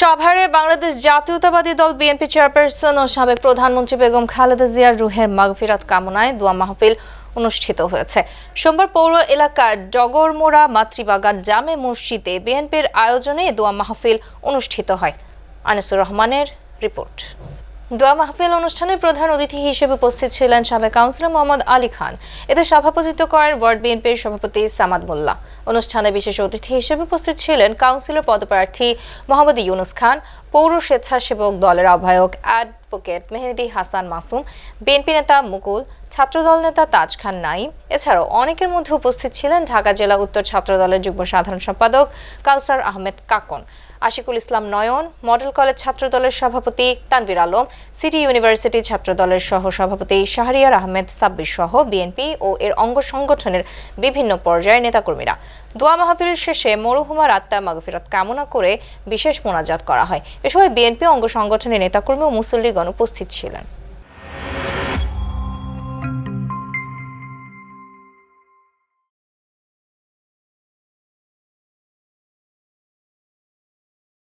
সাভারে বাংলাদেশ জাতীয়তাবাদী দল বিএনপি চেয়ারপারসন ও সাবেক প্রধানমন্ত্রী বেগম খালেদা জিয়ার রুহের মাগফিরাত কামনায় দোয়া মাহফিল অনুষ্ঠিত হয়েছে। সোমবার পৌর এলাকার ডগরমোড়া মাতৃবাগান জামে মসজিদে বিএনপির আয়োজনে দোয়া মাহফিল অনুষ্ঠিত হয়। আনিসুর রহমানের রিপোর্ট। দোয়া মাহফিল অনুষ্ঠানে প্রধান অতিথি হিসেবে উপস্থিত ছিলেন সাবেক কাউন্সিলর মোহাম্মদ আলী খান। এতে সভাপতিত্ব করেন ওয়ার্ড বিএনপির সভাপতি সামাদ মোল্লা। অনুষ্ঠানে বিশেষ অতিথি হিসেবে উপস্থিত ছিলেন কাউন্সিলর পদপ্রার্থী মোহাম্মদ ইউনুস খান, পৌর স্বেচ্ছাসেবক দলের আহ্বায়ক অ্যাডভোকেট মেহেদি হাসান মাসুম, বিএনপি নেতা মুকুল, ছাত্রদল নেতা তাজ খান নাইম এছাড়াও অনেকের মধ্যে উপস্থিত ছিলেন ঢাকা জেলা উত্তর ছাত্রদলের যুগ্ম সাধারণ সম্পাদক কাউসার আহমেদ কাকন। আশিকুল ইসলাম নয়ন, মডেল কলেজ ছাত্রদলের সভাপতি তানভীর আলম, সিটি ইউনিভার্সিটি ছাত্রদলের সহ সভাপতি শাহরিয়ার আহমেদ সাব্বির সহ বিএনপি ও এর অঙ্গ সংগঠনের বিভিন্ন পর্যায়ের নেতাকর্মীরা। দোয়া মাহফিল শেষে মরহুমার আত্মা মাগফিরাত কামনা করে বিশেষ মোনাজাত করা হয়। এ সময় বিএনপি অঙ্গ সংগঠনের নেতাকর্মী ও মুসল্লিগণ উপস্থিত ছিলেন।